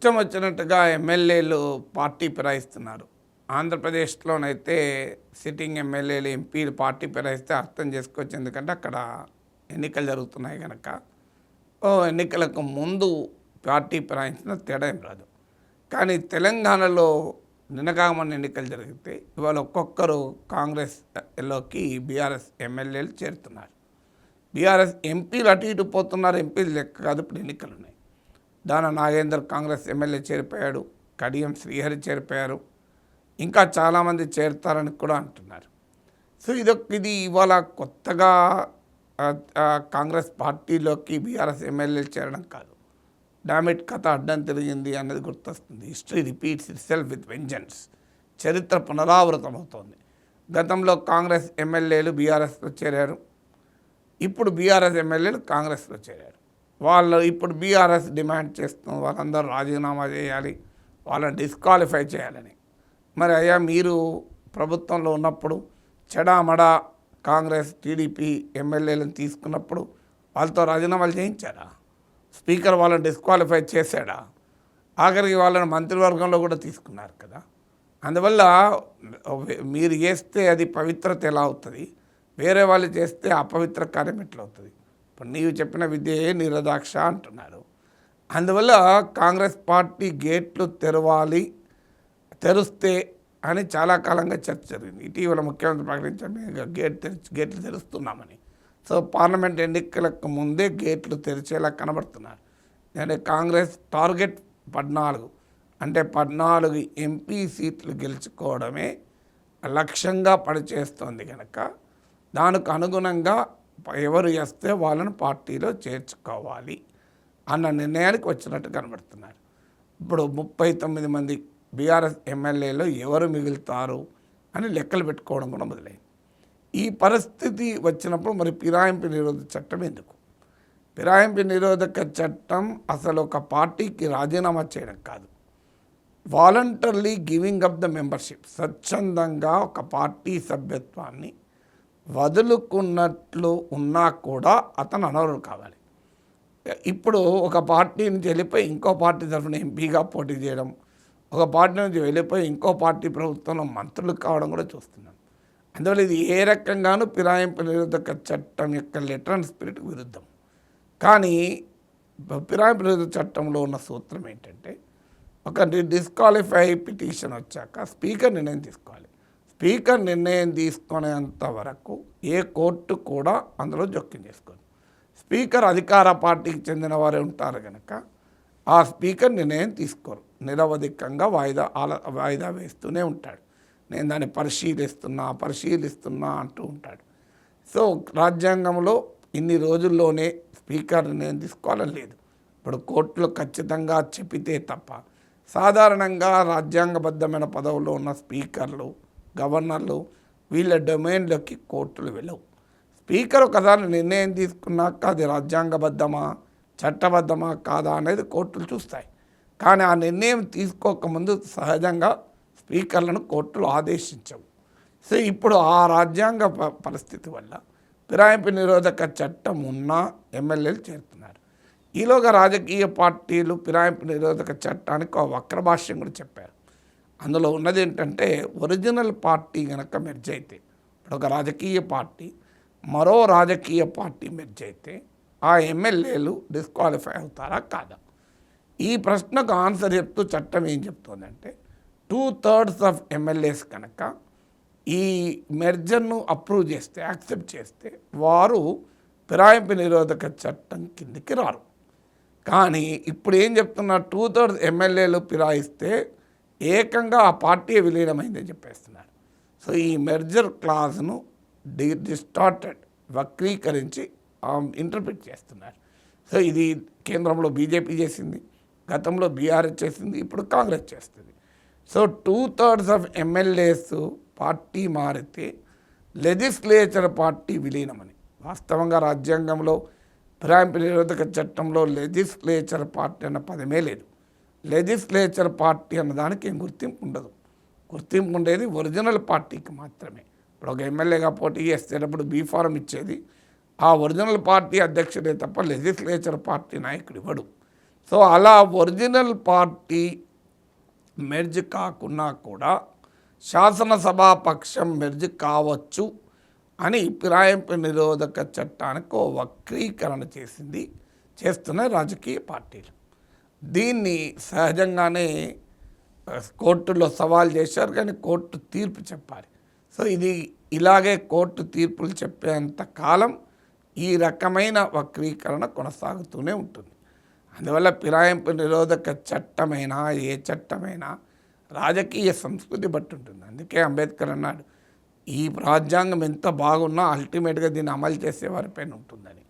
ఇష్టం వచ్చినట్టుగా ఎమ్మెల్యేలు పార్టీ ఫిరాయిస్తున్నారు. ఆంధ్రప్రదేశ్లోనైతే సిట్టింగ్ ఎమ్మెల్యేలు ఎంపీలు పార్టీ ఫిరాయిస్తే అర్థం చేసుకోవచ్చు ఎందుకంటే అక్కడ ఎన్నికలు జరుగుతున్నాయి కనుక ఓ ఎన్నికలకు ముందు పార్టీ ఫిరాయించిన తేడా ఏం రాదు. కానీ తెలంగాణలో నిన్నగామన్న ఎన్నికలు జరిగితే ఇవాళ ఒక్కొక్కరు కాంగ్రెస్లోకి బీఆర్ఎస్ ఎమ్మెల్యేలు చేరుతున్నారు. బీఆర్ఎస్ ఎంపీలు అటు ఇటు పోతున్నారు ఎంపీలు లెక్క కాదు ఇప్పుడు ఎన్నికలు ఉన్నాయి దాన నాగేందర్ కాంగ్రెస్ ఎమ్మెల్యే చేరిపోయాడు కడియం శ్రీహరి చేరిపోయారు ఇంకా చాలామంది చేరుతారని కూడా అంటున్నారు. సో ఇదొక ఇది ఇవాళ కొత్తగా కాంగ్రెస్ పార్టీలోకి బీఆర్ఎస్ ఎమ్మెల్యేలు చేరడం కాదు. డామిట్ కథ అడ్డం తిరిగింది అన్నది గుర్తొస్తుంది. History repeats itself with vengeance చరిత్ర పునరావృతం అవుతోంది గతంలో కాంగ్రెస్ ఎమ్మెల్యేలు బీఆర్ఎస్లో చేరారు. ఇప్పుడు బీఆర్ఎస్ ఎమ్మెల్యేలు కాంగ్రెస్లో చేరారు. వాళ్ళు ఇప్పుడు బీఆర్ఎస్ డిమాండ్ చేస్తున్న వాళ్ళందరూ రాజీనామా చేయాలి వాళ్ళని డిస్క్వాలిఫై చేయాలని. మరి అయ్యా మీరు ప్రభుత్వంలో ఉన్నప్పుడు చెడామడా కాంగ్రెస్ టీడీపీ ఎమ్మెల్యేలను తీసుకున్నప్పుడు వాళ్ళతో రాజీనామాలు చేయించారా? స్పీకర్ వాళ్ళని డిస్క్వాలిఫై చేశాడా? ఆఖరికి వాళ్ళని మంత్రివర్గంలో కూడా తీసుకున్నారు కదా. అందువల్ల మీరు చేస్తే అది పవిత్రత ఎలా అవుతుంది? వేరే వాళ్ళు చేస్తే అపవిత్ర కార్యం ఎట్లా అవుతుంది? ఇప్పుడు నీవు చెప్పిన విద్యే నిరదాక్ష అంటున్నారు అందువల్ల కాంగ్రెస్ పార్టీ గేట్లు తెరవాలి తెరుస్తే అని చాలా కాలంగా చర్చ జరిగింది. ఇటీవల ముఖ్యమంత్రి ప్రకటించారు గేట్ తెరిచి గేట్లు తెరుస్తున్నామని. సో పార్లమెంట్ ఎన్నికలకు ముందే గేట్లు తెరిచేలా కనబడుతున్నారు. అంటే కాంగ్రెస్ టార్గెట్ పద్నాలుగు. అంటే పద్నాలుగు ఎంపీ సీట్లు గెలుచుకోవడమే లక్ష్యంగా పనిచేస్తోంది కనుక దానికి అనుగుణంగా ఎవరు వేస్తే వాళ్ళని పార్టీలో చేర్చుకోవాలి అన్న నిర్ణయానికి వచ్చినట్టు కనబడుతున్నారు. ఇప్పుడు ముప్పై తొమ్మిది మంది బీఆర్ఎస్ ఎమ్మెల్యేలు ఎవరు మిగులుతారు అని లెక్కలు పెట్టుకోవడం కూడా మొదలైంది. ఈ పరిస్థితి వచ్చినప్పుడు మరి ఫిరాయింపు నిరోధక చట్టం ఎందుకు? ఫిరాయింపు నిరోధక చట్టం అసలు ఒక పార్టీకి రాజీనామా చేయడం కాదు. Voluntarily giving up the membership స్వచ్ఛందంగా ఒక పార్టీ సభ్యత్వాన్ని వదులుకున్నట్లు ఉన్నా కూడా అతను అనర్హుడు కావాలి. ఇప్పుడు ఒక పార్టీ నుంచి వెళ్ళిపోయి ఇంకో పార్టీ తరఫున ఎంపీగా పోటీ చేయడం ఒక పార్టీ నుంచి వెళ్ళిపోయి ఇంకో పార్టీ ప్రభుత్వంలో మంత్రులు కావడం కూడా చూస్తున్నాం అందువల్ల ఇది ఏ రకంగానూ ఫిరాయింపు నిరోధక చట్టం యొక్క లెటర్ అండ్ స్పిరిట్ విరుద్ధం. కానీ ఫిరాయింపు నిరోధక చట్టంలో ఉన్న సూత్రం ఏంటంటే ఒక డిస్క్వాలిఫై పిటిషన్ వచ్చాక స్పీకర్ నిర్ణయం తీసుకోవాలి. స్పీకర్ నిర్ణయం తీసుకునేంత వరకు ఏ కోర్టు కూడా అందులో జోక్యం చేసుకోదు. స్పీకర్ అధికార పార్టీకి చెందిన వారే ఉంటారు కనుక ఆ స్పీకర్ నిర్ణయం తీసుకోరు. నిరవధికంగా వాయిదా ఆల వాయిదా వేస్తూనే ఉంటాడు. నేను దాన్ని పరిశీలిస్తున్నా పరిశీలిస్తున్నా అంటూ ఉంటాడు. సో రాజ్యాంగంలో ఇన్ని రోజుల్లోనే స్పీకర్ నిర్ణయం తీసుకోవాలని లేదు. ఇప్పుడు కోర్టులు ఖచ్చితంగా చెప్పితే తప్ప సాధారణంగా రాజ్యాంగబద్ధమైన పదవుల్లో ఉన్న స్పీకర్లు గవర్నర్లు వీళ్ళ డొమైన్లోకి కోర్టులు వెళ్ళవు. స్పీకర్ ఒకసారి నిర్ణయం తీసుకున్నాక అది రాజ్యాంగబద్ధమా చట్టబద్ధమా కాదా అనేది కోర్టులు చూస్తాయి. కానీ ఆ నిర్ణయం తీసుకోకముందు సహజంగా స్పీకర్లను కోర్టులు ఆదేశించవు. సో ఇప్పుడు ఆ రాజ్యాంగ పరిస్థితి వల్ల ఫిరాయింపు నిరోధక చట్టం ఉన్నా ఎమ్మెల్యేలు చేరుతున్నారు. ఈలోగా రాజకీయ పార్టీలు ఫిరాయింపు నిరోధక చట్టానికి ఒక వక్రభాష్యం కూడా చెప్పారు. అందులో ఉన్నది ఏంటంటే ఒరిజినల్ పార్టీ కనుక మెర్జ్ అయితే ఇప్పుడు ఒక రాజకీయ పార్టీ మరో రాజకీయ పార్టీ మెర్జ్ అయితే ఆ ఎమ్మెల్యేలు డిస్క్వాలిఫై అవుతారా కాదా? ఈ ప్రశ్నకు ఆన్సర్ చెప్తూ చట్టం ఏం చెప్తుందంటే టూ థర్డ్స్ ఆఫ్ ఎమ్మెల్యేస్ కనుక ఈ మెర్జర్ను అప్రూవ్ చేస్తే యాక్సెప్ట్ చేస్తే వారు ఫిరాయింపు నిరోధక చట్టం కిందికి రారు. కానీ ఇప్పుడు ఏం చెప్తున్నారు? టూ థర్డ్స్ ఎమ్మెల్యేలు ఫిరాయిస్తే ఏకంగా ఆ పార్టీ విలీనమైందని చెప్పేస్తున్నారు సో ఈ మెర్జర్ క్లాజ్ను డి డిస్టార్టెడ్ వక్రీకరించి um, ఇంటర్ప్రిట్ చేస్తున్నారు సో ఇది కేంద్రంలో బీజేపీ చేసింది గతంలో బీఆర్ఎస్ చేసింది ఇప్పుడు కాంగ్రెస్ చేస్తుంది. So two thirds of MLAs party మారితే లెజిస్లేచర్ పార్టీ విలీనమని. వాస్తవంగా రాజ్యాంగంలో ఫిరాయింపు నిరోధక చట్టంలో లెజిస్లేచర్ పార్టీ అన్న పదమే లేదు. లెజిస్లేచర్ పార్టీ అన్నదానికి ఏం గుర్తింపు ఉండదు. గుర్తింపు ఉండేది ఒరిజినల్ పార్టీకి మాత్రమే. ఇప్పుడు ఒక ఎమ్మెల్యేగా పోటీ చేసేటప్పుడు బీ ఫారం ఇచ్చేది ఆ ఒరిజినల్ పార్టీ అధ్యక్షుడే తప్ప లెజిస్లేచర్ పార్టీ నాయకుడు ఇవ్వడు సో అలా ఒరిజినల్ పార్టీ మెర్జ్ కాకున్నా కూడా శాసనసభా పక్షం మెర్జ్ కావచ్చు అని ఫిరాయింపు నిరోధక చట్టానికి ఓ వక్రీకరణ చేసింది చేస్తున్న రాజకీయ పార్టీలు. దీన్ని సహజంగానే కోర్టులో సవాల్ చేశారు కానీ కోర్టు తీర్పు చెప్పాలి. సో ఇది ఇలాగే కోర్టు తీర్పులు చెప్పేంత కాలం ఈ రకమైన వక్రీకరణ కొనసాగుతూనే ఉంటుంది. అందువల్ల ఫిరాయింపు నిరోధక చట్టమైనా ఏ చట్టమైనా రాజకీయ సంస్కృతి బట్టి ఉంటుంది. అందుకే అంబేద్కర్ అన్నాడు ఈ రాజ్యాంగం ఎంత బాగున్నా అల్టిమేట్గా దీన్ని అమలు చేసే వారిపైన ఉంటుందని.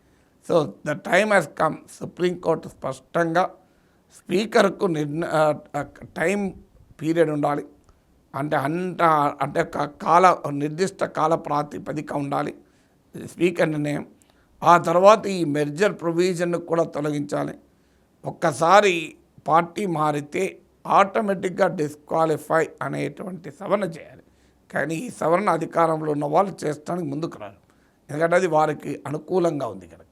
So the time has come. Supreme court స్పష్టంగా స్పీకర్కు నిర్ణ టైం పీరియడ్ ఉండాలి. అంటే అంట అంటే కాల నిర్దిష్ట కాల ప్రాతిపదిక ఉండాలి. స్పీకర్ నిర్ణయం. ఆ తర్వాత ఈ మెర్జర్ ప్రొవిజన్ను కూడా తొలగించాలి. ఒక్కసారి పార్టీ మారితే ఆటోమేటిక్గా డిస్క్వాలిఫై అనేటువంటి సవరణ చేయాలి. కానీ ఈ సవరణ అధికారంలో ఉన్న వాళ్ళు చేస్తానికి ముందుకు రారు. ఎందుకంటే అది వారికి అనుకూలంగా ఉంది కనుక.